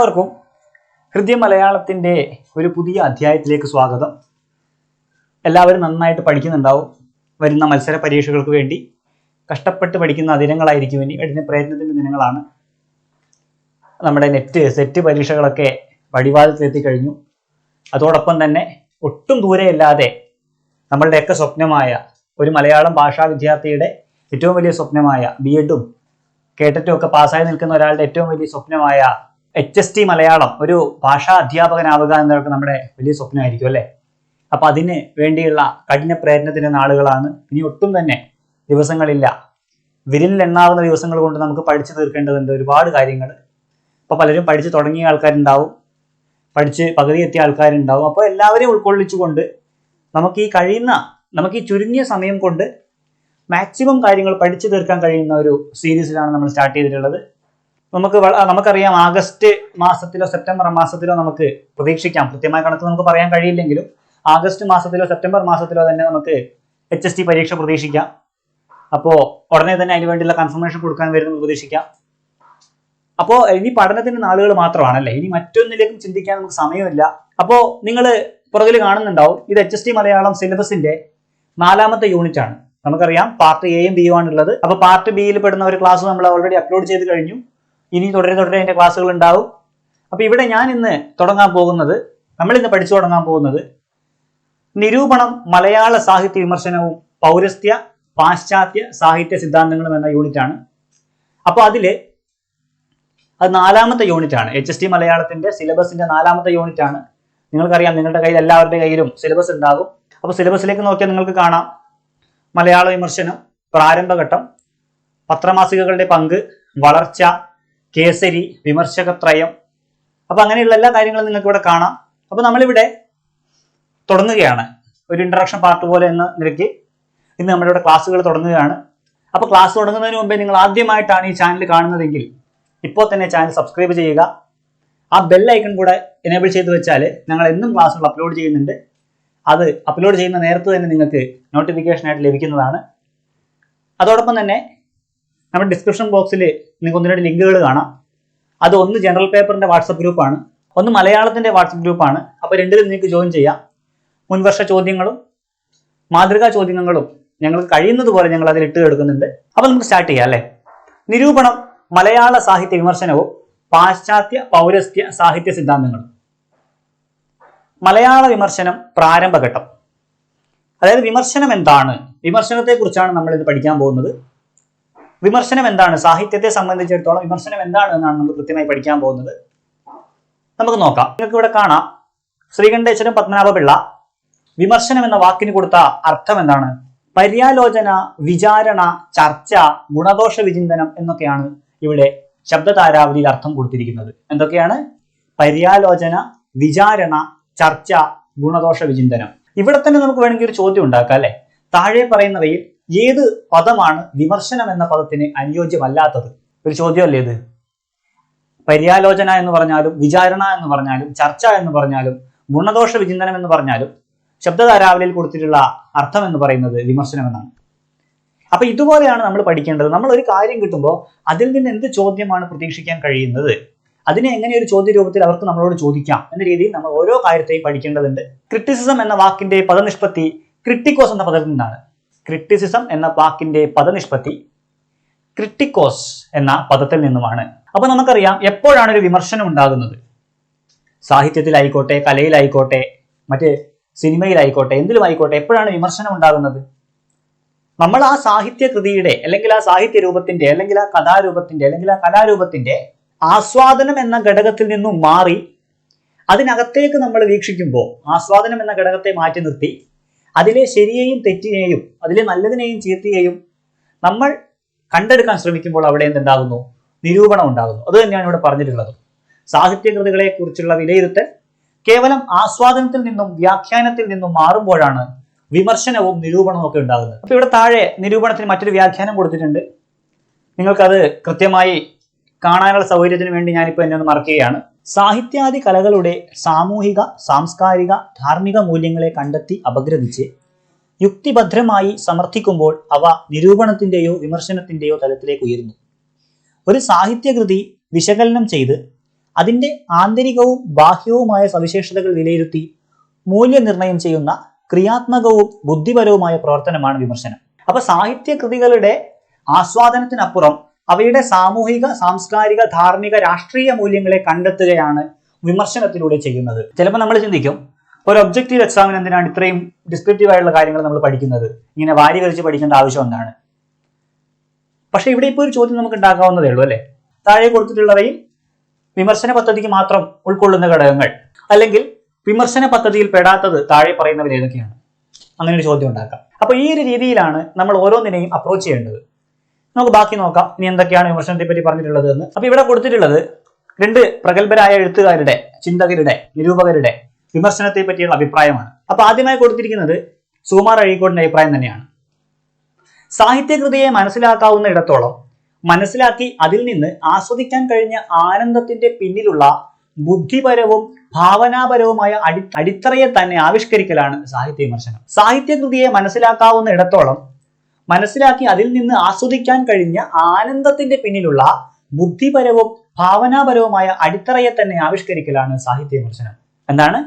എല്ലാവർക്കും ഹൃദയ മലയാളത്തിന്റെ ഒരു പുതിയ അധ്യായത്തിലേക്ക് സ്വാഗതം. എല്ലാവരും നന്നായിട്ട് പഠിക്കുന്നുണ്ടാവും. വരുന്ന മത്സര പരീക്ഷകൾക്ക് വേണ്ടി കഷ്ടപ്പെട്ട് പഠിക്കുന്ന ദിനങ്ങളായിരിക്കും ഇനി. വരുന്ന പ്രയത്നത്തിന്റെ ദിനങ്ങളാണ്. നമ്മുടെ നെറ്റ് സെറ്റ് പരീക്ഷകളൊക്കെ വടിവാതിലെത്തി കഴിഞ്ഞു. അതോടൊപ്പം തന്നെ ഒട്ടും ദൂരെയല്ലാതെ നമ്മളുടെയൊക്കെ സ്വപ്നമായ ഒരു മലയാളം ഭാഷാ വിദ്യാർത്ഥിയുടെ ഏറ്റവും വലിയ സ്വപ്നമായ ബി എഡും കേട്ടിട്ടും ഒക്കെ പാസ്സായി നിൽക്കുന്ന ഒരാളുടെ ഏറ്റവും വലിയ സ്വപ്നമായ എച്ച് എസ് ടി മലയാളം ഒരു ഭാഷാ അധ്യാപകനാവുക എന്നൊക്കെ നമ്മുടെ വലിയ സ്വപ്നമായിരിക്കും അല്ലേ? അപ്പൊ അതിന് വേണ്ടിയുള്ള കഠിന പ്രയത്നത്തിന്റെ നാളുകളാണ്. ഇനി ഒട്ടും തന്നെ ദിവസങ്ങളില്ല. വിരലിൽ എണ്ണാവുന്ന ദിവസങ്ങൾ കൊണ്ട് നമുക്ക് പഠിച്ചു തീർക്കേണ്ടതുണ്ട് ഒരുപാട് കാര്യങ്ങൾ അപ്പോൾ പലരും പഠിച്ചു തുടങ്ങിയ ആൾക്കാരുണ്ടാവും. പഠിച്ച് പകുതി എത്തിയ ആൾക്കാരുണ്ടാവും. അപ്പോൾ എല്ലാവരെയും ഉൾക്കൊള്ളിച്ചുകൊണ്ട് നമുക്ക് ഈ കഴിയുന്ന നമുക്ക് ഈ ചുരുങ്ങിയ സമയം കൊണ്ട് മാക്സിമം കാര്യങ്ങൾ പഠിച്ചു തീർക്കാൻ കഴിയുന്ന ഒരു സീരീസിലാണ് നമ്മൾ സ്റ്റാർട്ട് ചെയ്തിട്ടുള്ളത്. നമുക്ക് നമുക്കറിയാം ആഗസ്റ്റ് മാസത്തിലോ സെപ്റ്റംബർ മാസത്തിലോ നമുക്ക് പ്രതീക്ഷിക്കാം. കൃത്യമായ കണക്ക് നമുക്ക് പറയാൻ കഴിയില്ലെങ്കിലും ആഗസ്റ്റ് മാസത്തിലോ സെപ്റ്റംബർ മാസത്തിലോ തന്നെ നമുക്ക് എച്ച് എസ് ടി പരീക്ഷ പ്രതീക്ഷിക്കാം. അപ്പോൾ ഉടനെ തന്നെ അതിന് വേണ്ടിയുള്ള കൺഫർമേഷൻ കൊടുക്കാൻ വരുന്നത് പ്രതീക്ഷിക്കാം. അപ്പോൾ ഇനി പഠനത്തിന് നാളുകൾ മാത്രമാണല്ലേ? ഇനി മറ്റൊന്നിലേക്കും ചിന്തിക്കാൻ നമുക്ക് സമയമില്ല. അപ്പോൾ നിങ്ങൾ പുറകിൽ കാണുന്നുണ്ടാവും. ഇത് എച്ച് എസ് ടി മലയാളം സിലബസിന്റെ നാലാമത്തെ യൂണിറ്റ് ആണ് നമുക്കറിയാം പാർട്ട് എയും ബിയും ആണുള്ളത്. അപ്പോൾ പാർട്ട് ബിയിൽ പെടുന്ന ഒരു ക്ലാസ് നമ്മൾ ഓൾറെഡി അപ്ലോഡ് ചെയ്ത് കഴിഞ്ഞു. ഇനി തുടരെ തുടരെ അതിന്റെ ക്ലാസ്സുകൾ ഉണ്ടാവും. അപ്പോൾ ഇവിടെ ഞാൻ ഇന്ന് തുടങ്ങാൻ പോകുന്നത് നമ്മൾ ഇന്ന് പഠിച്ചു തുടങ്ങാൻ പോകുന്നത് നിരൂപണം മലയാള സാഹിത്യ വിമർശനവും പൗരസ്ത്യ പാശ്ചാത്യ സാഹിത്യ സിദ്ധാന്തങ്ങളും എന്ന യൂണിറ്റ് ആണ്. അപ്പോൾ അതിൽ അത് നാലാമത്തെ യൂണിറ്റ് ആണ്. എച്ച് എസ് ടി മലയാളത്തിന്റെ സിലബസിന്റെ നാലാമത്തെ യൂണിറ്റ് ആണ്. നിങ്ങൾക്കറിയാം നിങ്ങളുടെ കയ്യിൽ എല്ലാവരുടെ കയ്യിലും സിലബസ് ഉണ്ടാകും. അപ്പോൾ സിലബസിലേക്ക് നോക്കിയാൽ നിങ്ങൾക്ക് കാണാം. മലയാള വിമർശനം പ്രാരംഭഘട്ടം പത്രമാസികകളുടെ പങ്ക് വളർച്ച കേസരി വിമർശകത്രയം. അപ്പൊ അങ്ങനെയുള്ള എല്ലാ കാര്യങ്ങളും നിങ്ങൾക്ക് ഇവിടെ കാണാം. അപ്പൊ നമ്മളിവിടെ തുടങ്ങുകയാണ്. ഒരു ഇൻട്രഡക്ഷൻ പാർട്ട് പോലെ എന്ന നിലയ്ക്ക് ഇന്ന് നമ്മളിവിടെ ക്ലാസ്സുകൾ തുടങ്ങുകയാണ്. അപ്പോൾ ക്ലാസ് തുടങ്ങുന്നതിന് മുമ്പേ നിങ്ങൾ ആദ്യമായിട്ടാണ് ഈ ചാനൽ കാണുന്നതെങ്കിൽ ഇപ്പോൾ തന്നെ ചാനൽ സബ്സ്ക്രൈബ് ചെയ്യുക. ആ ബെൽ ഐക്കൺ കൂടെ എനേബിൾ ചെയ്ത് വെച്ചാൽ ഞങ്ങൾ എന്നും ക്ലാസ്സുകൾ അപ്ലോഡ് ചെയ്യുന്നുണ്ട്. അത് അപ്ലോഡ് ചെയ്യുന്ന നേരത്ത് തന്നെ നിങ്ങൾക്ക് നോട്ടിഫിക്കേഷനായിട്ട് ലഭിക്കുന്നതാണ്. അതോടൊപ്പം തന്നെ നമ്മുടെ ഡിസ്ക്രിപ്ഷൻ ബോക്സിൽ നിങ്ങൾക്ക് ഒന്ന് രണ്ട് ലിങ്കുകൾ കാണാം. അത് ഒന്ന് ജനറൽ പേപ്പറിന്റെ വാട്സപ്പ് ഗ്രൂപ്പാണ് ഒന്ന് മലയാളത്തിന്റെ വാട്സപ്പ് ഗ്രൂപ്പാണ് അപ്പോൾ രണ്ടിലും നിങ്ങൾക്ക് ജോയിൻ ചെയ്യാം. മുൻവർഷ ചോദ്യങ്ങളും മാതൃകാ ചോദ്യങ്ങളും ഞങ്ങൾ കഴിയുന്നത് പോലെ ഞങ്ങൾ അതിൽ ഇട്ട് എടുക്കുന്നുണ്ട്. അപ്പോൾ നമുക്ക് സ്റ്റാർട്ട് ചെയ്യാം അല്ലേ? നിരൂപണം മലയാള സാഹിത്യ വിമർശനവും പാശ്ചാത്യ പൗരസ്ത്യ സാഹിത്യ സിദ്ധാന്തങ്ങളും. മലയാള വിമർശനം പ്രാരംഭഘട്ടം. അതായത് വിമർശനം എന്താണ്? വിമർശനത്തെക്കുറിച്ചാണ് നമ്മൾ ഇത് പഠിക്കാൻ പോകുന്നത്. വിമർശനം എന്താണ്? സാഹിത്യത്തെ സംബന്ധിച്ചിടത്തോളം വിമർശനം എന്താണ് എന്നാണ് നമ്മൾ കൃത്യമായി പഠിക്കാൻ പോകുന്നത്. നമുക്ക് നോക്കാം. നിങ്ങൾക്ക് ഇവിടെ കാണാം. ശ്രീകണ്ഠേശ്വരം പത്മനാഭപിള്ള വിമർശനം എന്ന വാക്കിന് കൊടുത്ത അർത്ഥം എന്താണ്? പര്യാലോചന വിചാരണ ചർച്ച ഗുണദോഷ വിചിന്തനം എന്നൊക്കെയാണ് ഇവിടെ ശബ്ദതാരാവലിയിൽ അർത്ഥം കൊടുത്തിരിക്കുന്നത്. എന്തൊക്കെയാണ്? പര്യാലോചന വിചാരണ ചർച്ച ഗുണദോഷ വിചിന്തനം. ഇവിടെ തന്നെ നമുക്ക് വേണമെങ്കിൽ ഒരു ചോദ്യം ഉണ്ടാക്കാം അല്ലെ? താഴെ പറയുന്നവയിൽ ഏത് പദമാണ് വിമർശനം എന്ന പദത്തിന് അനുയോജ്യമല്ലാത്തത്? ഒരു ചോദ്യമല്ലേ ഇത്? പര്യാലോചന എന്ന് പറഞ്ഞാലും വിചാരണ എന്ന് പറഞ്ഞാലും ചർച്ച എന്ന് പറഞ്ഞാലും ഗുണദോഷ വിചിന്തനം എന്ന് പറഞ്ഞാലും ശബ്ദധാരാവലിയിൽ കൊടുത്തിട്ടുള്ള അർത്ഥം എന്ന് പറയുന്നത് വിമർശനം എന്നാണ്. അപ്പൊ ഇതുപോലെയാണ് നമ്മൾ പഠിക്കേണ്ടത്. നമ്മൾ ഒരു കാര്യം കിട്ടുമ്പോൾ അതിൽ നിന്ന് എന്ത് ചോദ്യമാണ് പ്രതീക്ഷിക്കാൻ കഴിയുന്നത്? അതിനെ എങ്ങനെ ഒരു ചോദ്യ രൂപത്തിൽ അവർക്ക് നമ്മളോട് ചോദിക്കാം എന്ന രീതിയിൽ നമ്മൾ ഓരോ കാര്യത്തെയും പഠിക്കേണ്ടതുണ്ട്. ക്രിറ്റിസിസം എന്ന വാക്കിന്റെ പദനിഷ്പത്തി ക്രിട്ടിക്കോസ് എന്ന പദത്തിൽ നിന്നാണ്. ക്രിറ്റിസിസം എന്ന വാക്കിന്റെ പദനിഷ്പത്തി ക്രിട്ടിക്കോസ് എന്ന പദത്തിൽ നിന്നുമാണ്. അപ്പൊ നമുക്കറിയാം എപ്പോഴാണ് ഒരു വിമർശനം ഉണ്ടാകുന്നത്? സാഹിത്യത്തിലായിക്കോട്ടെ കലയിലായിക്കോട്ടെ മറ്റ് സിനിമയിലായിക്കോട്ടെ എന്തിലും ആയിക്കോട്ടെ എപ്പോഴാണ് വിമർശനം ഉണ്ടാകുന്നത്? നമ്മൾ ആ സാഹിത്യ കൃതിയുടെ അല്ലെങ്കിൽ ആ സാഹിത്യ രൂപത്തിന്റെ അല്ലെങ്കിൽ ആ കഥാരൂപത്തിന്റെ അല്ലെങ്കിൽ ആ കലാരൂപത്തിന്റെ ആസ്വാദനം എന്ന ഘടകത്തിൽ നിന്നും മാറി അതിനകത്തേക്ക് നമ്മൾ വീക്ഷിക്കുമ്പോൾ ആസ്വാദനം എന്ന ഘടകത്തെ മാറ്റി നിർത്തി അതിലെ ശരിയെയും തെറ്റിനെയും അതിലെ നല്ലതിനെയും ചീത്തയെയും നമ്മൾ കണ്ടെടുക്കാൻ ശ്രമിക്കുമ്പോൾ അവിടെ എന്തുണ്ടാകുന്നു? നിരൂപണം ഉണ്ടാകുന്നു. അത് തന്നെയാണ് ഇവിടെ പറഞ്ഞിട്ടുള്ളത്. സാഹിത്യകൃതികളെ കുറിച്ചുള്ള വിലയിരുത്തൽ കേവലം ആസ്വാദനത്തിൽ നിന്നും വ്യാഖ്യാനത്തിൽ നിന്നും മാറുമ്പോഴാണ് വിമർശനവും നിരൂപണവും ഒക്കെ ഉണ്ടാകുന്നത്. അപ്പൊ ഇവിടെ താഴെ നിരൂപണത്തിന് മറ്റൊരു വ്യാഖ്യാനം കൊടുത്തിട്ടുണ്ട്. നിങ്ങൾക്കത് കൃത്യമായി കാണാനുള്ള സൗകര്യത്തിന് വേണ്ടി ഞാനിപ്പോൾ എന്നെ ഒന്ന് മറക്കുകയാണ്. സാഹിത്യാദി കലകളുടെ സാമൂഹിക സാംസ്കാരിക ധാർമ്മിക മൂല്യങ്ങളെ കണ്ടെത്തി അപഗ്രഥിച്ച് യുക്തിഭദ്രമായി സമർത്ഥിക്കുമ്പോൾ അവ നിരൂപണത്തിന്റെയോ വിമർശനത്തിന്റെയോ തലത്തിലേക്ക് ഉയരുന്നു. ഒരു സാഹിത്യകൃതി വിശകലനം ചെയ്ത് അതിന്റെ ആന്തരികവും ബാഹ്യവുമായ സവിശേഷതകൾ വിലയിരുത്തി മൂല്യനിർണയം ചെയ്യുന്ന ക്രിയാത്മകവും ബുദ്ധിപരവുമായ പ്രവർത്തനമാണ് വിമർശനം. അപ്പൊ സാഹിത്യകൃതികളുടെ ആസ്വാദനത്തിനപ്പുറം അവയുടെ സാമൂഹിക സാംസ്കാരിക ധാർമ്മിക രാഷ്ട്രീയ മൂല്യങ്ങളെ കണ്ടെത്തുകയാണ് വിമർശനത്തിലൂടെ ചെയ്യുന്നത്. ചിലപ്പോൾ നമ്മൾ ചിന്തിക്കും ഒരു ഒബ്ജക്റ്റീവ് എക്സാമിന് എന്തിനാണ് ഇത്രയും ഡിസ്ക്രിപ്റ്റീവ് ആയിട്ടുള്ള കാര്യങ്ങൾ നമ്മൾ പഠിക്കുന്നത്? ഇങ്ങനെ വാരി വലിച്ച് പഠിക്കേണ്ട ആവശ്യം എന്താണ്? പക്ഷെ ഇവിടെ ഇപ്പോൾ ഒരു ചോദ്യം നമുക്ക് ഉണ്ടാക്കാവുന്നതേ ഉള്ളൂ അല്ലേ? താഴെ കൊടുത്തിട്ടുള്ളവയിൽ വിമർശന പദ്ധതിക്ക് മാത്രം ഉൾക്കൊള്ളുന്ന ഘടകങ്ങൾ അല്ലെങ്കിൽ വിമർശന പദ്ധതിയിൽ പെടാത്തത് താഴെ പറയുന്നവർ ഏതൊക്കെയാണ്? അങ്ങനെ ഒരു ചോദ്യം ഉണ്ടാക്കാം. അപ്പൊ ഈ ഒരു രീതിയിലാണ് നമ്മൾ ഓരോന്നിനെയും അപ്രോച്ച് ചെയ്യേണ്ടത്. നമുക്ക് ബാക്കി നോക്കാം. ഇനി എന്തൊക്കെയാണ് വിമർശനത്തെ പറ്റി പറഞ്ഞിട്ടുള്ളത് എന്ന്. അപ്പൊ ഇവിടെ കൊടുത്തിട്ടുള്ളത് രണ്ട് പ്രഗത്ഭരായ എഴുത്തുകാരുടെ ചിന്തകരുടെ നിരൂപകരുടെ വിമർശനത്തെ പറ്റിയുള്ള അഭിപ്രായമാണ്. അപ്പൊ ആദ്യമായി കൊടുത്തിരിക്കുന്നത് സുകുമാർ അഴീക്കോടിന്റെ അഭിപ്രായം തന്നെയാണ്. സാഹിത്യകൃതിയെ മനസ്സിലാക്കാവുന്ന ഇടത്തോളം മനസ്സിലാക്കി അതിൽ നിന്ന് ആസ്വദിക്കാൻ കഴിഞ്ഞ ആനന്ദത്തിന്റെ പിന്നിലുള്ള ബുദ്ധിപരവും ഭാവനാപരവുമായ അടി അടിത്തറയെ തന്നെ ആവിഷ്കരിക്കലാണ് സാഹിത്യ വിമർശനം. സാഹിത്യകൃതിയെ മനസ്സിലാക്കാവുന്ന ഇടത്തോളം മനസ്സിലാക്കി അതിൽ നിന്ന് ആസ്വദിക്കാൻ കഴിഞ്ഞ ആനന്ദത്തിന്റെ പിന്നിലുള്ള ബുദ്ധിപരവും ഭാവനാപരവുമായ അടിത്തറയെ തന്നെ ആവിഷ്കരിക്കലാണ് സാഹിത്യ വിമർശനം എന്താണ്?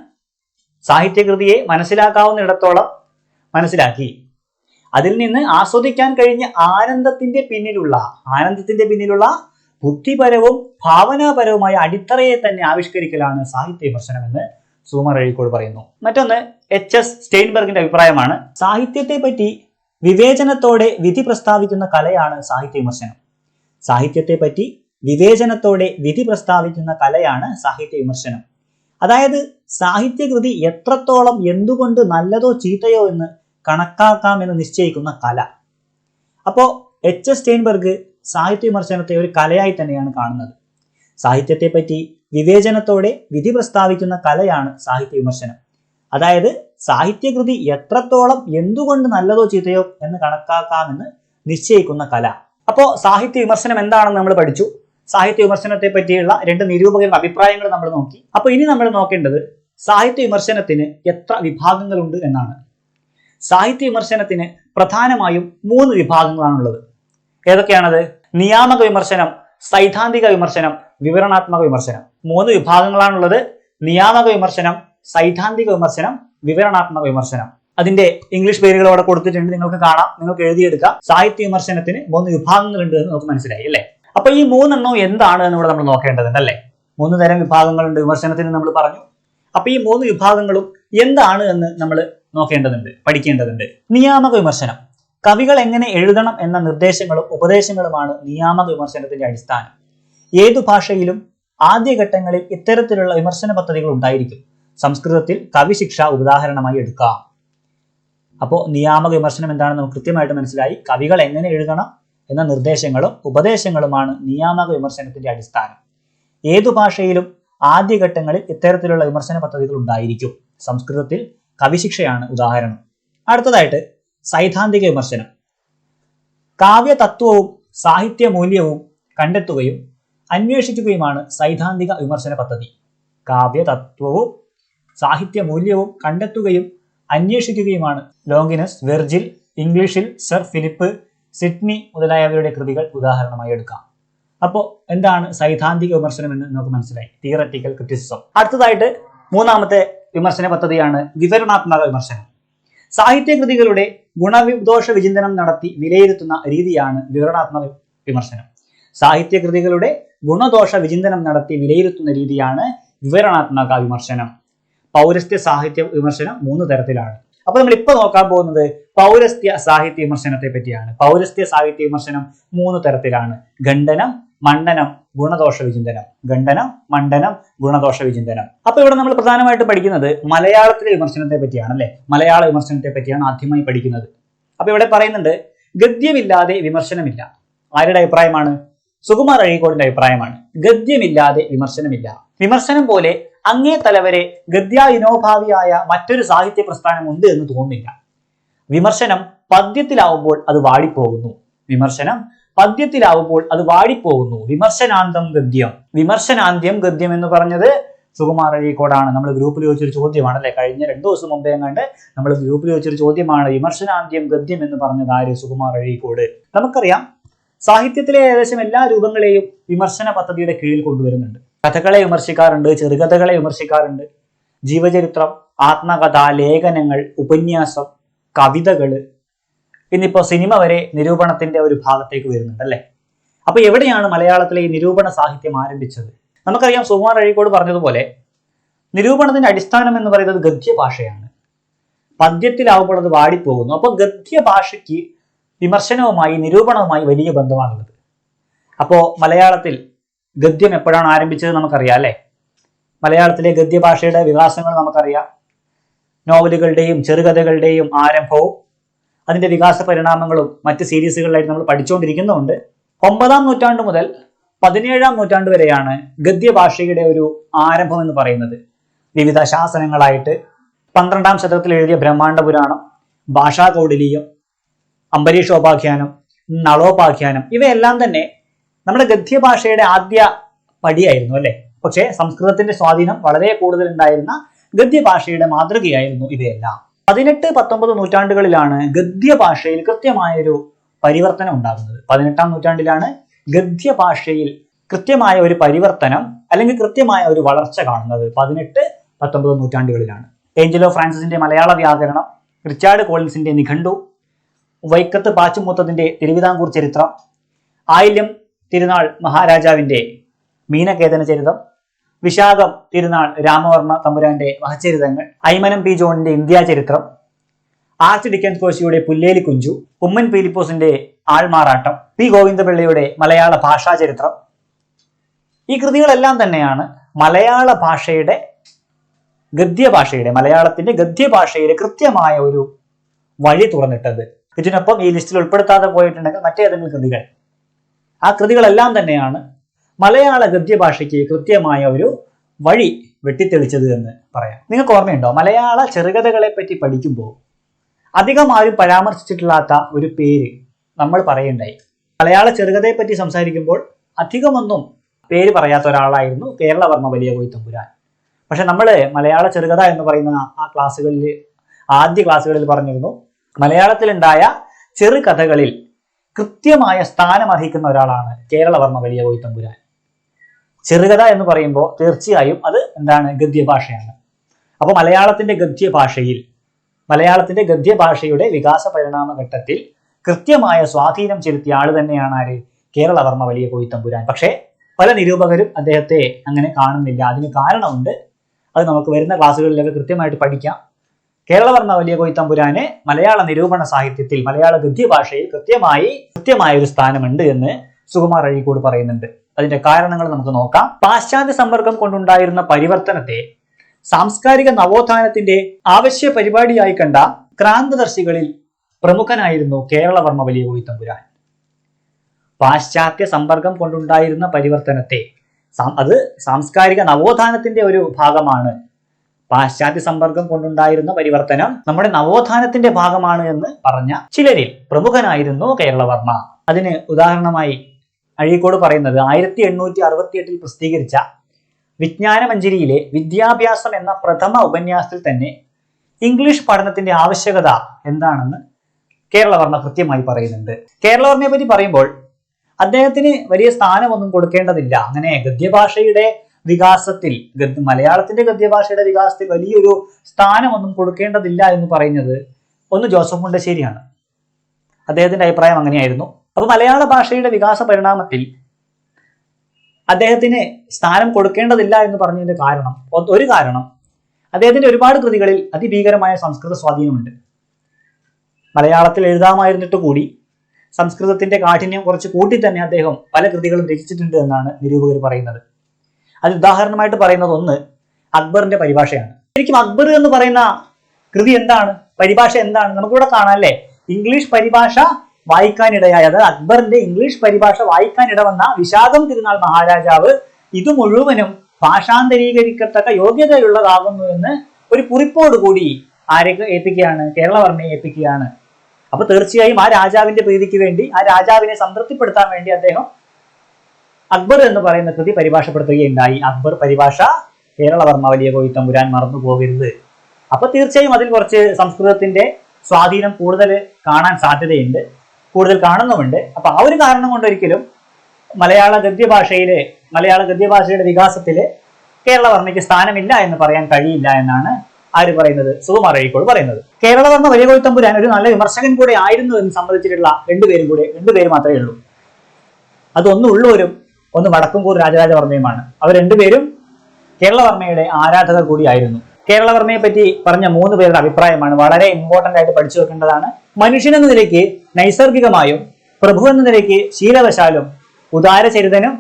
സാഹിത്യകൃതിയെ മനസ്സിലാക്കാവുന്നിടത്തോളം മനസ്സിലാക്കി. അതിൽ നിന്ന് ആസ്വദിക്കാൻ കഴിഞ്ഞ ആനന്ദത്തിന്റെ പിന്നിലുള്ള ആനന്ദത്തിന്റെ പിന്നിലുള്ള ബുദ്ധിപരവും ഭാവനാപരവുമായ അടിത്തറയെ തന്നെ ആവിഷ്കരിക്കലാണ് സാഹിത്യ വിമർശനം എന്ന് സൂമർ അഴീക്കോട് പറയുന്നു. മറ്റൊന്ന് എച്ച് എസ് സ്റ്റെയിൻബർഗിന്റെ അഭിപ്രായമാണ്. സാഹിത്യത്തെ പറ്റി വിവേചനത്തോടെ വിധി പ്രസ്താവിക്കുന്ന കലയാണ് സാഹിത്യ വിമർശനം സാഹിത്യത്തെ പറ്റി വിവേചനത്തോടെ വിധി പ്രസ്താവിക്കുന്ന കലയാണ് സാഹിത്യ വിമർശനം അതായത് സാഹിത്യകൃതി എത്രത്തോളം എന്തുകൊണ്ട് നല്ലതോ ചീത്തയോ എന്ന് കണക്കാക്കാമെന്ന് നിശ്ചയിക്കുന്ന കല. അപ്പോൾ എച്ച് എസ് സ്റ്റെയിൻബർഗ് സാഹിത്യ വിമർശനത്തെ ഒരു കലയായി തന്നെയാണ് കാണുന്നത്. സാഹിത്യത്തെ പറ്റി വിവേചനത്തോടെ വിധി പ്രസ്താവിക്കുന്ന കലയാണ് സാഹിത്യ വിമർശനം അതായത് സാഹിത്യകൃതി എത്രത്തോളം എന്തുകൊണ്ട് നല്ലതോ ചീത്തയോ എന്ന് കണക്കാക്കാമെന്ന് നിശ്ചയിക്കുന്ന കല. അപ്പോ സാഹിത്യ വിമർശനം എന്താണെന്ന് നമ്മൾ പഠിച്ചു. സാഹിത്യ വിമർശനത്തെ പറ്റിയുള്ള രണ്ട് നിരൂപകരുടെ അഭിപ്രായങ്ങൾ നമ്മൾ നോക്കി. അപ്പൊ ഇനി നമ്മൾ നോക്കേണ്ടത് സാഹിത്യ വിമർശനത്തിന് എത്ര വിഭാഗങ്ങളുണ്ട് എന്നാണ്. സാഹിത്യ വിമർശനത്തിന് പ്രധാനമായും മൂന്ന് വിഭാഗങ്ങളാണുള്ളത്. ഏതൊക്കെയാണത്? നിയാമക വിമർശനം സൈദ്ധാന്തിക വിമർശനം വിവരണാത്മക വിമർശനം. മൂന്ന് വിഭാഗങ്ങളാണുള്ളത്. നിയാമക വിമർശനം സൈദ്ധാന്തിക വിമർശനം വിവരണാത്മക വിമർശനം. അതിന്റെ ഇംഗ്ലീഷ് പേരുകൾ അവിടെ കൊടുത്തിട്ടുണ്ട്. നിങ്ങൾക്ക് കാണാം. നിങ്ങൾക്ക് എഴുതിയെടുക്കാം. സാഹിത്യ വിമർശനത്തിന് മൂന്ന് വിഭാഗങ്ങളുണ്ട് എന്ന് നമുക്ക് മനസ്സിലായി അല്ലേ? അപ്പൊ ഈ മൂന്നെണ്ണവും എന്താണ് എന്ന് ഇവിടെ നമ്മൾ നോക്കേണ്ടതുണ്ട് അല്ലേ? മൂന്ന് തരം വിഭാഗങ്ങളുണ്ട്. വിമർശനത്തിന് നമ്മൾ പറഞ്ഞു. അപ്പൊ ഈ മൂന്ന് വിഭാഗങ്ങളും എന്താണ് എന്ന് നമ്മൾ നോക്കേണ്ടതുണ്ട് പഠിക്കേണ്ടതുണ്ട്. നിയാമക വിമർശനം. കവികൾ എങ്ങനെ എഴുതണം എന്ന നിർദ്ദേശങ്ങളും ഉപദേശങ്ങളുമാണ് നിയാമക വിമർശനത്തിന്റെ അടിസ്ഥാനം. ഏതു ഭാഷയിലും ആദ്യഘട്ടങ്ങളിൽ ഇത്തരത്തിലുള്ള വിമർശന പദ്ധതികൾ ഉണ്ടായിരിക്കും. സംസ്കൃതത്തിൽ കവിശിക്ഷ ഉദാഹരണമായി എടുക്കാം. അപ്പോൾ നിയാമക വിമർശനം എന്താണെന്ന് നമുക്ക് കൃത്യമായിട്ട് മനസ്സിലായി. കവികൾ എങ്ങനെ എഴുതണം എന്ന നിർദ്ദേശങ്ങളും ഉപദേശങ്ങളുമാണ് നിയാമക വിമർശനത്തിന്റെ അടിസ്ഥാനം. ഏതു ഭാഷയിലും ആദ്യഘട്ടങ്ങളിൽ ഇത്തരത്തിലുള്ള വിമർശന പദ്ധതികൾ ഉണ്ടായിരിക്കും. സംസ്കൃതത്തിൽ കവിശിക്ഷയാണ് ഉദാഹരണം. അടുത്തതായിട്ട് സൈദ്ധാന്തിക വിമർശനം. കാവ്യ കാവ്യതത്വവും സാഹിത്യ മൂല്യവും കണ്ടെത്തുകയും അന്വേഷിക്കുകയുമാണ് സൈദ്ധാന്തിക വിമർശന പദ്ധതി. കാവ്യതത്വവും സാഹിത്യ മൂല്യവും കണ്ടെത്തുകയും അന്വേഷിക്കുകയുമാണ്. ലോങ്കിനസ് വെർജിൽ ഇംഗ്ലീഷിൽ സർ ഫിലിപ്പ് സിഡ്നി മുതലായവരുടെ കൃതികൾ ഉദാഹരണമായി എടുക്കാം. അപ്പോൾ എന്താണ് സൈദ്ധാന്തിക വിമർശനം എന്ന് നമുക്ക് മനസ്സിലായി. Theoretical criticism. അടുത്തതായിട്ട് മൂന്നാമത്തെ വിമർശന പദ്ധതിയാണ് വിവരണാത്മക വിമർശനം. സാഹിത്യകൃതികളുടെ ഗുണവിദോഷ വിചിന്തനം നടത്തി വിലയിരുത്തുന്ന രീതിയാണ് വിവരണാത്മക വിമർശനം. സാഹിത്യകൃതികളുടെ ഗുണദോഷ വിചിന്തനം നടത്തി വിലയിരുത്തുന്ന രീതിയാണ് വിവരണാത്മക വിമർശനം. പൗരസ്ത്യ സാഹിത്യ വിമർശനം മൂന്ന് തരത്തിലാണ്. അപ്പൊ നമ്മൾ ഇപ്പൊ നോക്കാൻ പോകുന്നത് പൗരസ്ത്യ സാഹിത്യ വിമർശനത്തെ പറ്റിയാണ്. പൗരസ്ത്യ സാഹിത്യ വിമർശനം മൂന്ന് തരത്തിലാണ്. ഖണ്ഡനം മണ്ഡനം ഗുണദോഷ വിചിന്തനം. ഖണ്ഡനം മണ്ഡനം ഗുണദോഷ വിചിന്തനം. അപ്പൊ ഇവിടെ നമ്മൾ പ്രധാനമായിട്ട് പഠിക്കുന്നത് മലയാളത്തിലെ വിമർശനത്തെ പറ്റിയാണ് അല്ലെ? മലയാള വിമർശനത്തെ പറ്റിയാണ് ആദ്യമായി പഠിക്കുന്നത്. അപ്പൊ ഇവിടെ പറയുന്നുണ്ട് ഗദ്യമില്ലാതെ വിമർശനമില്ല. ആരുടെ അഭിപ്രായമാണ്? സുകുമാർ അഴീക്കോടിന്റെ അഭിപ്രായമാണ്. ഗദ്യമില്ലാതെ വിമർശനമില്ല. വിമർശനം പോലെ അങ്ങേ തലവരെ ഗദ്യാവിനോഭാവിയായ മറ്റൊരു സാഹിത്യ പ്രസ്ഥാനം ഉണ്ട് എന്ന് തോന്നുന്നില്ല. വിമർശനം പദ്യത്തിലാവുമ്പോൾ അത് വാടിപ്പോകുന്നു. വിമർശനം പദ്യത്തിലാവുമ്പോൾ അത് വാടിപ്പോകുന്നു. വിമർശനാന്തം ഗദ്യം. വിമർശനാന്ത്യം ഗദ്യം എന്ന് പറഞ്ഞത് സുകുമാർ അഴീക്കോടാണ്. നമ്മൾ ഗ്രൂപ്പിൽ ചോദിച്ചൊരു ചോദ്യമാണ് അല്ലെ കഴിഞ്ഞ രണ്ടു ദിവസം മുമ്പേ കണ്ട് നമ്മൾ ഗ്രൂപ്പിൽ ചോദിച്ചൊരു ചോദ്യമാണ് വിമർശനാന്ത്യം ഗദ്യം എന്ന് പറഞ്ഞത് ആര്? സുകുമാർ അഴീക്കോട്. നമുക്കറിയാം സാഹിത്യത്തിലെ ഏകദേശം എല്ലാ രൂപങ്ങളെയും വിമർശന പദ്ധതിയുടെ കീഴിൽ കൊണ്ടുവരുന്നുണ്ട്. കഥകളെ വിമർശിക്കാറുണ്ട് ചെറുകഥകളെ വിമർശിക്കാറുണ്ട്. ജീവചരിത്രം ആത്മകഥ ലേഖനങ്ങൾ ഉപന്യാസം കവിതകൾ ഇന്നിപ്പോ സിനിമ വരെ നിരൂപണത്തിന്റെ ഒരു ഭാഗത്തേക്ക് വരുന്നുണ്ട് അല്ലേ? അപ്പൊ എവിടെയാണ് മലയാളത്തിലെ ഈ നിരൂപണ സാഹിത്യം ആരംഭിച്ചത്? നമുക്കറിയാം സുകുമാർ അഴീക്കോട് പറഞ്ഞതുപോലെ നിരൂപണത്തിന്റെ അടിസ്ഥാനം എന്ന് പറയുന്നത് ഗദ്യഭാഷയാണ്. പദ്യത്തിലാവുമ്പോൾ അത് വാടിപ്പോകുന്നു. അപ്പോൾ ഗദ്യഭാഷയ്ക്ക് വിമർശനവുമായി നിരൂപണവുമായി വലിയ ബന്ധമാണുള്ളത്. അപ്പോൾ മലയാളത്തിൽ ഗദ്യം എപ്പോഴാണ് ആരംഭിച്ചത് നമുക്കറിയാം അല്ലേ? മലയാളത്തിലെ ഗദ്യഭാഷയുടെ വികാസങ്ങൾ നമുക്കറിയാം. നോവലുകളുടെയും ചെറുകഥകളുടെയും ആരംഭവും അതിന്റെ വികാസ പരിണാമങ്ങളും മറ്റ് സീരീസുകളിലായിട്ട് നമ്മൾ പഠിച്ചുകൊണ്ടിരിക്കുന്നുണ്ട്. ഒമ്പതാം നൂറ്റാണ്ട് മുതൽ പതിനേഴാം നൂറ്റാണ്ട് വരെയാണ് ഗദ്യഭാഷയുടെ ഒരു ആരംഭം എന്ന് പറയുന്നത്. വിവിധ ശാസനങ്ങളായിട്ട് പന്ത്രണ്ടാം ശതത്തിൽ എഴുതിയ ബ്രഹ്മാണ്ഡ പുരാണം ഭാഷാകൗടിലീയം അംബരീഷോപാഖ്യാനം നളോപാഖ്യാനം ഇവയെല്ലാം തന്നെ നമ്മുടെ ഗദ്യഭാഷയുടെ ആദ്യ പടിയായിരുന്നു അല്ലേ? പക്ഷേ സംസ്കൃതത്തിന്റെ സ്വാധീനം വളരെ കൂടുതൽ ഉണ്ടായിരുന്ന ഗദ്യഭാഷയുടെ മാതൃകയായിരുന്നു ഇവയെല്ലാം. പതിനെട്ട് പത്തൊമ്പത് നൂറ്റാണ്ടുകളിലാണ് ഗദ്യഭാഷയിൽ കൃത്യമായൊരു പരിവർത്തനം ഉണ്ടാകുന്നത്. പതിനെട്ടാം നൂറ്റാണ്ടിലാണ് ഗദ്യഭാഷയിൽ കൃത്യമായ ഒരു പരിവർത്തനം അല്ലെങ്കിൽ കൃത്യമായ ഒരു വളർച്ച കാണുന്നത്. പതിനെട്ട് പത്തൊമ്പത് നൂറ്റാണ്ടുകളിലാണ്. ഏഞ്ചലോ ഫ്രാൻസിന്റെ മലയാള വ്യാകരണം റിച്ചാർഡ് കോളിൻസിന്റെ നിഘണ്ടു വൈക്കത്ത് പാച്ചുമൂത്തതിന്റെ തിരുവിതാംകൂർ ചരിത്രം ആയില്യം തിരുനാൾ മഹാരാജാവിന്റെ മീനകേതന ചരിതം വിശാഖം തിരുനാൾ രാമവർമ്മ തമ്പുരാന്റെ വഹചരിതങ്ങൾ ഐമനം പി ജോണിന്റെ ഇന്ത്യാ ചരിത്രം ആർച്ച് ഡിക്കൻസ് കോശിയുടെ പുല്ലേലി കുഞ്ചു ഉമ്മൻ പീലിപ്പോസിന്റെ ആൾമാറാട്ടം പി ഗോവിന്ദപിള്ളയുടെ മലയാള ഭാഷാ ചരിത്രം. ഈ കൃതികളെല്ലാം തന്നെയാണ് മലയാള ഭാഷയുടെ ഗദ്യഭാഷയുടെ മലയാളത്തിന്റെ ഗദ്യഭാഷയുടെ കൃത്യമായ ഒരു വഴി തുറന്നിട്ടത്. ഇതിനൊപ്പം ഈ ലിസ്റ്റിൽ ഉൾപ്പെടുത്താതെ പോയിട്ടുണ്ടെങ്കിൽ മറ്റേതെങ്കിലും കൃതികൾ. ആ കൃതികളെല്ലാം തന്നെയാണ് മലയാള ഗദ്യഭാഷയ്ക്ക് കൃത്യമായ ഒരു വഴി വെട്ടിത്തെളിച്ചത് എന്ന് പറയാം. നിങ്ങൾക്ക് ഓർമ്മയുണ്ടോ? മലയാള ചെറുകഥകളെ പറ്റി പഠിക്കുമ്പോൾ അധികം ആരും പരാമർശിച്ചിട്ടില്ലാത്ത ഒരു പേര് നമ്മൾ പറയണ്ടായി. മലയാള ചെറുകഥയെ പറ്റി സംസാരിക്കുമ്പോൾ അധികമൊന്നും പേര് പറയാത്ത ഒരാളായിരുന്നു കേരളവർമ്മ വലിയ കോയി തമ്പുരാൻ. പക്ഷെ നമ്മൾ മലയാള ചെറുകഥ എന്ന് പറയുന്ന ആ ക്ലാസ്സുകളിൽ ആദ്യ ക്ലാസ്സുകളിൽ പറഞ്ഞിരുന്നു മലയാളത്തിലുണ്ടായ ചെറുകഥകളിൽ കൃത്യമായ സ്ഥാനം അർഹിക്കുന്ന ഒരാളാണ് കേരളവർമ്മ വലിയ കോയിത്തമ്പുരാൻ. ചെറുകഥ എന്ന് പറയുമ്പോൾ തീർച്ചയായും അത് എന്താണ് ഗദ്യഭാഷയാണ്. അപ്പോൾ മലയാളത്തിന്റെ ഗദ്യഭാഷയിൽ മലയാളത്തിന്റെ ഗദ്യഭാഷയുടെ വികാസ പരിണാമ ഘട്ടത്തിൽ കൃത്യമായ സ്വാധീനം ചെലുത്തിയ ആൾ തന്നെയാണ് ആര്? കേരളവർമ്മ വലിയ കോയിത്തമ്പുരാൻ. പക്ഷേ പല നിരൂപകരും അദ്ദേഹത്തെ അങ്ങനെ കാണുന്നില്ല. അതിന് കാരണമുണ്ട്. അത് നമുക്ക് വരുന്ന ക്ലാസ്സുകളിലൊക്കെ കൃത്യമായിട്ട് പഠിക്കാം. കേരളവർമ്മ വലിയ കൊയ്ത്തമ്പുരാന് മലയാള നിരൂപണ സാഹിത്യത്തിൽ മലയാള ഗദ്യഭാഷയിൽ കൃത്യമായി കൃത്യമായ ഒരു സ്ഥാനമുണ്ട് എന്ന് സുകുമാർ അഴീക്കോട് പറയുന്നുണ്ട്. അതിന്റെ കാരണങ്ങൾ നമുക്ക് നോക്കാം. പാശ്ചാത്യ സമ്പർക്കം കൊണ്ടുണ്ടായിരുന്ന പരിവർത്തനത്തെ സാംസ്കാരിക നവോത്ഥാനത്തിന്റെ ആവശ്യ പരിപാടിയായി കണ്ട ക്രാന്തദർശികളിൽ പ്രമുഖനായിരുന്നു കേരളവർമ്മ വലിയ കോയിത്തമ്പുരാൻ. പാശ്ചാത്യ സമ്പർക്കം കൊണ്ടുണ്ടായിരുന്ന പരിവർത്തനത്തെ അത് സാംസ്കാരിക നവോത്ഥാനത്തിന്റെ ഒരു ഭാഗമാണ് പാശ്ചാത്യ സമ്പർക്കം കൊണ്ടുണ്ടായിരുന്ന പരിവർത്തനം നമ്മുടെ നവോത്ഥാനത്തിന്റെ ഭാഗമാണ് എന്ന് പറഞ്ഞ ചിലരിൽ പ്രമുഖനായിരുന്നു കേരളവർമ്മ. അതിന് ഉദാഹരണമായി അഴീക്കോട് പറയുന്നത് ആയിരത്തി എണ്ണൂറ്റി അറുപത്തി എട്ടിൽ പ്രസിദ്ധീകരിച്ച വിജ്ഞാനമഞ്ജരിയിലെ വിദ്യാഭ്യാസം എന്ന പ്രഥമ ഉപന്യാസത്തിൽ തന്നെ ഇംഗ്ലീഷ് പഠനത്തിന്റെ ആവശ്യകത എന്താണെന്ന് കേരളവർമ്മ കൃത്യമായി പറയുന്നുണ്ട്. കേരളവർമ്മയെ പറ്റി പറയുമ്പോൾ അദ്ദേഹത്തിന് വലിയ സ്ഥാനമൊന്നും കൊടുക്കേണ്ടതില്ല. അങ്ങനെ ഗദ്യഭാഷയുടെ വികാസത്തിൽ മലയാളത്തിന്റെ ഗദ്യഭാഷയുടെ വികാസത്തിൽ വലിയൊരു സ്ഥാനമൊന്നും കൊടുക്കേണ്ടതില്ല എന്ന് പറയുന്നത് ഒന്ന് ജോസഫ് മുണ്ടശ്ശേരിയാണ്. അദ്ദേഹത്തിന്റെ അഭിപ്രായം അങ്ങനെയായിരുന്നു. അപ്പൊ മലയാള ഭാഷയുടെ വികാസ പരിണാമത്തിൽ അദ്ദേഹത്തിന് സ്ഥാനം കൊടുക്കേണ്ടതില്ല എന്ന് പറഞ്ഞതിന്റെ കാരണം ഒരു കാരണം അദ്ദേഹത്തിന്റെ ഒരുപാട് കൃതികളിൽ അതിഭീകരമായ സംസ്കൃത സ്വാധീനമുണ്ട്. മലയാളത്തിൽ എഴുതാമായിരുന്നിട്ട് കൂടി സംസ്കൃതത്തിന്റെ കാഠിന്യം കുറച്ച് കൂട്ടി തന്നെ അദ്ദേഹം പല കൃതികളും രചിച്ചിട്ടുണ്ട് എന്നാണ് നിരൂപകർ പറയുന്നത്. അത് ഉദാഹരണമായിട്ട് പറയുന്നത് ഒന്ന് അക്ബറിന്റെ പരിഭാഷയാണ്. ശരിക്കും അക്ബർ എന്ന് പറയുന്ന കൃതി എന്താണ്? പരിഭാഷ എന്താണ്? നമുക്കിവിടെ കാണാം അല്ലേ? ഇംഗ്ലീഷ് പരിഭാഷ വായിക്കാനിടയായ. അതായത് അക്ബറിന്റെ ഇംഗ്ലീഷ് പരിഭാഷ വായിക്കാനിടവന്ന വിശാഖം തിരുനാൾ മഹാരാജാവ് ഇത് മുഴുവനും ഭാഷാന്തരീകരിക്കത്തക്ക യോഗ്യതയുള്ളതാകുന്നു എന്ന് ഒരു കുറിപ്പോട് കുറിപ്പോടുകൂടി ആരൊക്കെ ഏൽപ്പിക്കുകയാണ്? കേരളവർമ്മയെ ഏൽപ്പിക്കുകയാണ്. അപ്പൊ തീർച്ചയായും ആ രാജാവിന്റെ പ്രീതിക്ക് വേണ്ടി ആ രാജാവിനെ സംതൃപ്തിപ്പെടുത്താൻ വേണ്ടി അദ്ദേഹം അക്ബർ എന്ന് പറയുന്ന കൃതി പരിഭാഷപ്പെടുത്തുകയുണ്ടായി. അക്ബർ പരിഭാഷ കേരളവർമ്മ വലിയ കോയിത്തമ്പുരാൻ മറന്നു പോകരുത്. അപ്പൊ തീർച്ചയായും അതിൽ കുറച്ച് സംസ്കൃതത്തിന്റെ സ്വാധീനം കൂടുതൽ കാണാൻ സാധ്യതയുണ്ട് കൂടുതൽ കാണുന്നുമുണ്ട്. അപ്പൊ ആ ഒരു കാരണം കൊണ്ടൊരിക്കലും മലയാള ഗദ്യഭാഷയിലെ മലയാള ഗദ്യഭാഷയുടെ വികാസത്തിൽ കേരളവർമ്മയ്ക്ക് സ്ഥാനമില്ല എന്ന് പറയാൻ കഴിയില്ല എന്നാണ് ആര് പറയുന്നത്? സുകുമാർ അഴീക്കോട് പറയുന്നത്. കേരളവർമ്മ വലിയ കോയിത്തമ്പുരാൻ ഒരു നല്ല വിമർശകൻ കൂടെ ആയിരുന്നു എന്ന് സംബന്ധിച്ചിട്ടുള്ള രണ്ടുപേരും കൂടെ രണ്ടുപേര് മാത്രമേ ഉള്ളൂ. അതൊന്ന് ഉള്ളൂരും ഒന്ന് വടക്കുംകൂർ രാജരാജവർമ്മയുമാണ്. അവർ രണ്ടുപേരും കേരളവർമ്മയുടെ ആരാധകർ കൂടിയായിരുന്നു. കേരളവർമ്മയെ പറ്റി പറഞ്ഞ മൂന്ന് പേരുടെ അഭിപ്രായമാണ് വളരെ ഇമ്പോർട്ടന്റ് ആയിട്ട് പഠിച്ചു വെക്കേണ്ടതാണ്. മനുഷ്യൻ എന്ന നിലയ്ക്ക് നൈസർഗികമായും പ്രഭു എന്ന നിലയ്ക്ക് ശീലവശാലും ഉദാരചരിതനും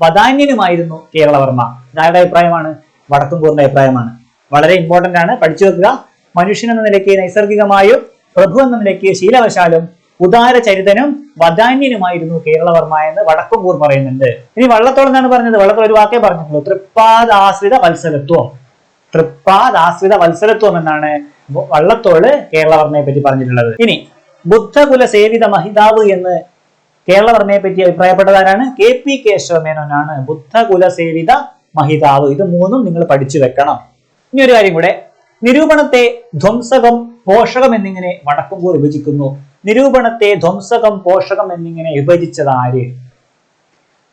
വദാന്യനുമായിരുന്നു കേരളവർമ്മ. ഇതാരുടെ അഭിപ്രായമാണ്? വടക്കുംകൂറിന്റെ അഭിപ്രായമാണ്. വളരെ ഇമ്പോർട്ടന്റ് ആണ് പഠിച്ചു വെക്കുക. മനുഷ്യൻ എന്ന നിലയ്ക്ക് നൈസർഗികമായും പ്രഭു എന്ന നിലയ്ക്ക് ശീലവശാലും ഉദാരചരിതനും വദാന്യനുമായിരുന്നു കേരളവർമ്മ എന്ന് വടക്കുംകൂർ പറയുന്നുണ്ട്. ഇനി വള്ളത്തോൾ എന്നാണ് പറഞ്ഞത്? വള്ളത്തോൾ ഒരു വാക്കേ പറഞ്ഞിട്ടുള്ളൂ. തൃപ്പാദാശ്രിത വത്സരത്വം. തൃപ്പാദാശ്രിത വത്സരത്വം എന്നാണ് വള്ളത്തോൾ കേരളവർമ്മയെ പറ്റി പറഞ്ഞിട്ടുള്ളത്. ഇനി ബുദ്ധകുല സേവിത മഹിതാവ് എന്ന് കേരളവർമ്മയെ പറ്റി അഭിപ്രായപ്പെട്ടതാരാണ് കെ പി കേശവമേനോനാണ് ബുദ്ധകുല സേവിത മഹിതാവ്. ഇത് മൂന്നും നിങ്ങൾ പഠിച്ചു വെക്കണം. ഇനി ഒരു കാര്യം കൂടെ. നിരൂപണത്തെ ധ്വംസകം പോഷകം എന്നിങ്ങനെ വടക്കുംകൂർ വിഭജിക്കുന്നു. നിരൂപണത്തെ ധ്വംസകം പോഷകം എന്നിങ്ങനെ വിഭജിച്ചത് ആര്?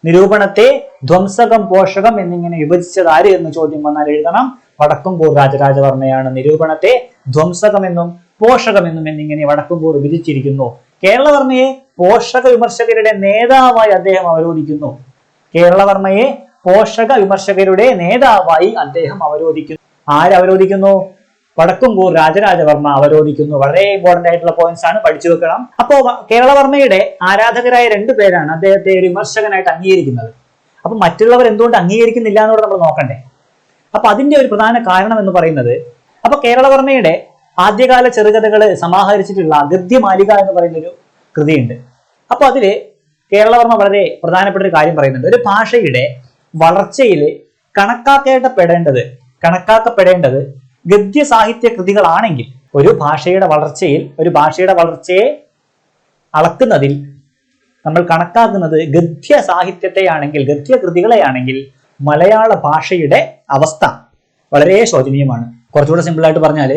നിരൂപണത്തെ ധ്വംസകം പോഷകം എന്നിങ്ങനെ വിഭജിച്ചത് ആര് എന്ന് ചോദ്യം വന്നാൽ എഴുതണം. വടക്കുംപൂർ രാജരാജവർമ്മയാണ് നിരൂപണത്തെ ധ്വംസകമെന്നും പോഷകമെന്നും എന്നിങ്ങനെ വടക്കുംപൂർ വിഭജിച്ചിരിക്കുന്നു. കേരളവർമ്മയെ പോഷക വിമർശകരുടെ നേതാവായി അദ്ദേഹം അവരോധിക്കുന്നു. കേരളവർമ്മയെ പോഷക വിമർശകരുടെ നേതാവായി അദ്ദേഹം അവരോധിക്കുന്നു. ആര് അവരോധിക്കുന്നു? വടക്കുംകൂർ രാജരാജവർമ്മ അവരോധിക്കുന്നു. വളരെ ഇമ്പോർട്ടന്റ് ആയിട്ടുള്ള പോയിന്റ്സ് ആണ് പഠിച്ചു വെക്കണം. അപ്പോ കേരളവർമ്മയുടെ ആരാധകരായ രണ്ടു പേരാണ് അദ്ദേഹത്തെ ഒരു വിമർശകനായിട്ട് അംഗീകരിക്കുന്നത്. അപ്പൊ മറ്റുള്ളവർ എന്തുകൊണ്ട് അംഗീകരിക്കുന്നില്ല എന്നോട് നമ്മൾ നോക്കണ്ടേ. അപ്പൊ അതിന്റെ ഒരു പ്രധാന കാരണം എന്ന് പറയുന്നത് അപ്പൊ കേരളവർമ്മയുടെ ആദ്യകാല ചെറുകഥകൾ സമാഹരിച്ചിട്ടുള്ള ഗദ്യമാലിക എന്ന് പറയുന്ന ഒരു കൃതിയുണ്ട്. അപ്പൊ അതിൽ കേരളവർമ്മ വളരെ പ്രധാനപ്പെട്ട ഒരു കാര്യം പറയുന്നുണ്ട്. ഒരു ഭാഷയുടെ വളർച്ചയിൽ കണക്കാക്കേണ്ടപ്പെടേണ്ടത് കണക്കാക്കപ്പെടേണ്ടത് ഗദ്യ സാഹിത്യ കൃതികളാണെങ്കിൽ ഒരു ഭാഷയുടെ വളർച്ചയിൽ ഒരു ഭാഷയുടെ വളർച്ചയെ അളക്കുന്നതിൽ നമ്മൾ കണക്കാക്കുന്നത് ഗദ്യ സാഹിത്യത്തെയാണെങ്കിൽ ഗദ്യ കൃതികളെയാണെങ്കിൽ മലയാള ഭാഷയുടെ അവസ്ഥ വളരെ ശോചനീയമാണ്. കുറച്ചുകൂടെ സിമ്പിൾ ആയിട്ട് പറഞ്ഞാൽ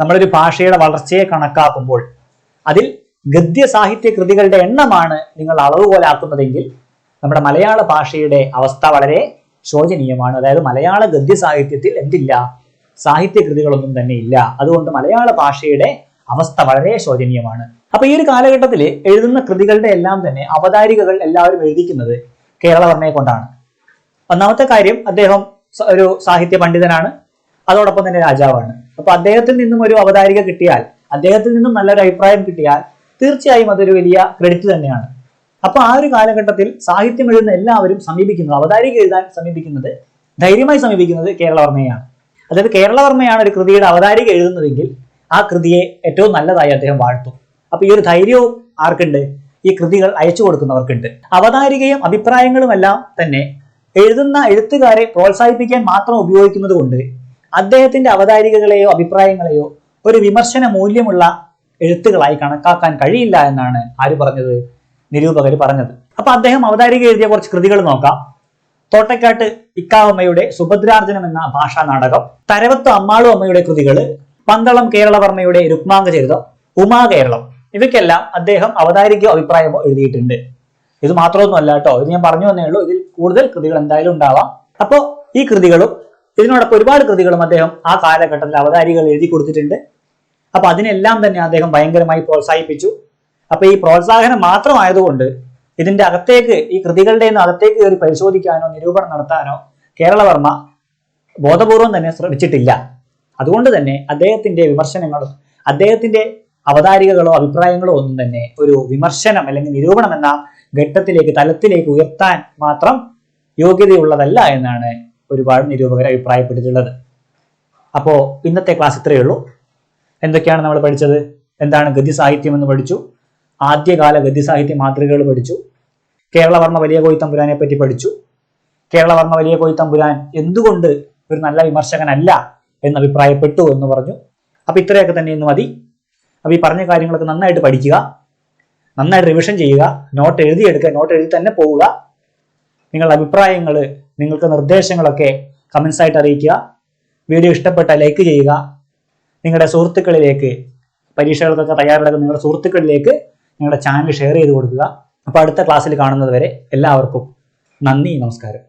നമ്മളൊരു ഭാഷയുടെ വളർച്ചയെ കണക്കാക്കുമ്പോൾ അതിൽ ഗദ്യ സാഹിത്യ കൃതികളുടെ എണ്ണമാണ് നിങ്ങൾ അളവ് പോലാക്കുന്നതെങ്കിൽ നമ്മുടെ മലയാള ഭാഷയുടെ അവസ്ഥ വളരെ ശോചനീയമാണ്. അതായത് മലയാള ഗദ്യ സാഹിത്യത്തിൽ എന്തില്ല? സാഹിത്യ കൃതികളൊന്നും തന്നെ ഇല്ല. അതുകൊണ്ട് മലയാള ഭാഷയുടെ അവസ്ഥ വളരെ ശോചനീയമാണ്. അപ്പൊ ഈ ഒരു കാലഘട്ടത്തിൽ എഴുതുന്ന കൃതികളുടെ എല്ലാം തന്നെ അവതാരികകൾ എല്ലാവരും എഴുതിക്കുന്നത് കേരളവർമ്മയെ കൊണ്ടാണ്. ഒന്നാമത്തെ കാര്യം അദ്ദേഹം ഒരു സാഹിത്യ പണ്ഡിതനാണ്. അതോടൊപ്പം തന്നെ രാജാവാണ്. അപ്പൊ അദ്ദേഹത്തിൽ നിന്നും ഒരു അവതാരിക കിട്ടിയാൽ അദ്ദേഹത്തിൽ നിന്നും നല്ലൊരു അഭിപ്രായം കിട്ടിയാൽ തീർച്ചയായും അതൊരു വലിയ ക്രെഡിറ്റ് തന്നെയാണ്. അപ്പൊ ആ ഒരു കാലഘട്ടത്തിൽ സാഹിത്യം എഴുതുന്ന എല്ലാവരും സമീപിക്കുന്നത് അവതാരിക എഴുതാൻ സമീപിക്കുന്നത് ധൈര്യമായി സമീപിക്കുന്നത് കേരളവർമ്മയാണ് അതായത് കേരളവർമ്മയാണ് ഒരു കൃതിയുടെ അവതാരിക എഴുതുന്നതെങ്കിൽ ആ കൃതിയെ ഏറ്റവും നല്ലതായി അദ്ദേഹം വാഴ്ത്തും. അപ്പൊ ഈ ഒരു ധൈര്യവും ആർക്കുണ്ട്? ഈ കൃതികൾ അയച്ചു കൊടുക്കുന്നവർക്കുണ്ട്. അവതാരികയും അഭിപ്രായങ്ങളുമെല്ലാം തന്നെ എഴുതുന്ന എഴുത്തുകാരെ പ്രോത്സാഹിപ്പിക്കാൻ മാത്രം ഉപയോഗിക്കുന്നത് കൊണ്ട് അദ്ദേഹത്തിന്റെ അവതാരികകളെയോ അഭിപ്രായങ്ങളെയോ ഒരു വിമർശന മൂല്യമുള്ള എഴുത്തുകളായി കണക്കാക്കാൻ കഴിയില്ല എന്നാണ് ആര് പറഞ്ഞത്? നിരൂപകർ പറഞ്ഞത്. അപ്പൊ അദ്ദേഹം അവതാരിക എഴുതിയ കുറച്ച് കൃതികൾ നോക്കാം. തോട്ടക്കാട്ട് ഇക്കാവമ്മയുടെ സുഭദ്രാർജനം എന്ന ഭാഷാ നാടകം തരവത്ത് അമ്മാളു അമ്മയുടെ കൃതികൾ പന്തളം കേരളവർമ്മയുടെ രുക്മാംഗ ചരിതം ഉമാ കേരളം ഇവയ്ക്കെല്ലാം അദ്ദേഹം അവതാരിക അഭിപ്രായമോ എഴുതിയിട്ടുണ്ട്. ഇത് മാത്രമൊന്നുമല്ല കേട്ടോ ഇത് ഞാൻ പറഞ്ഞു തന്നേ ഉള്ളൂ. ഇതിൽ കൂടുതൽ കൃതികൾ എന്തായാലും ഉണ്ടാവാം. അപ്പോ ഈ കൃതികളും ഇതിനോടൊപ്പം ഒരുപാട് കൃതികളും അദ്ദേഹം ആ കാലഘട്ടത്തിൽ അവതാരികൾ എഴുതി കൊടുത്തിട്ടുണ്ട്. അപ്പൊ അതിനെല്ലാം തന്നെ അദ്ദേഹം ഭയങ്കരമായി പ്രോത്സാഹിപ്പിച്ചു. അപ്പൊ ഈ പ്രോത്സാഹനം മാത്രമായതുകൊണ്ട് ഇതിന്റെ അകത്തേക്ക് ഈ കൃതികളുടെ അകത്തേക്ക് കയറി പരിശോധിക്കാനോ നിരൂപണം നടത്താനോ കേരളവർമ്മ ബോധപൂർവം തന്നെ ശ്രമിച്ചിട്ടില്ല. അതുകൊണ്ട് തന്നെ അദ്ദേഹത്തിന്റെ വിമർശനങ്ങളും അദ്ദേഹത്തിന്റെ അവതാരികകളോ അഭിപ്രായങ്ങളോ ഒന്നും തന്നെ ഒരു വിമർശനം അല്ലെങ്കിൽ നിരൂപണം എന്ന ഘട്ടത്തിലേക്ക് തലത്തിലേക്ക് ഉയർത്താൻ മാത്രം യോഗ്യതയുള്ളതല്ല എന്നാണ് ഒരുപാട് നിരൂപകർ അഭിപ്രായപ്പെട്ടിട്ടുള്ളത്. അപ്പോൾ ഇന്നത്തെ ക്ലാസ് ഇത്രയേ ഉള്ളൂ. എന്തൊക്കെയാണ് നമ്മൾ പഠിച്ചത്? എന്താണ് ഗതി സാഹിത്യം എന്ന് പഠിച്ചു? ആദ്യകാല ഗദ്യ സാഹിത്യ മാതൃകകൾ പഠിച്ചു. കേരളവർമ്മ വലിയ കോയിത്തമ്പുരാനെ പറ്റി പഠിച്ചു. കേരളവർമ്മ വലിയ കോയിത്തമ്പുരാൻ എന്തുകൊണ്ട് ഒരു നല്ല വിമർശകനല്ല എന്ന് അഭിപ്രായപ്പെട്ടു എന്ന് പറഞ്ഞു. അപ്പൊ ഇത്രയൊക്കെ തന്നെ ഇന്ന് മതി. അപ്പൊ ഈ പറഞ്ഞ കാര്യങ്ങളൊക്കെ നന്നായിട്ട് പഠിക്കുക. നന്നായിട്ട് റിവിഷൻ ചെയ്യുക. നോട്ട് എഴുതിയെടുക്കുക. നോട്ട് എഴുതി തന്നെ പോവുക. നിങ്ങളുടെ അഭിപ്രായങ്ങൾ നിങ്ങൾക്ക് നിർദ്ദേശങ്ങളൊക്കെ കമൻസ് ആയിട്ട് അറിയിക്കുക. വീഡിയോ ഇഷ്ടപ്പെട്ട ലൈക്ക് ചെയ്യുക. നിങ്ങളുടെ സുഹൃത്തുക്കളിലേക്ക് പരീക്ഷകൾക്കൊക്കെ തയ്യാറെടുക്കുന്ന നിങ്ങളുടെ സുഹൃത്തുക്കളിലേക്ക് നിങ്ങളുടെ ചാനൽ ഷെയർ ചെയ്ത് കൊടുക്കുക. അപ്പോൾ അടുത്ത ക്ലാസ്സിൽ കാണുന്നത് വരെ എല്ലാവർക്കും നന്ദി നമസ്കാരം.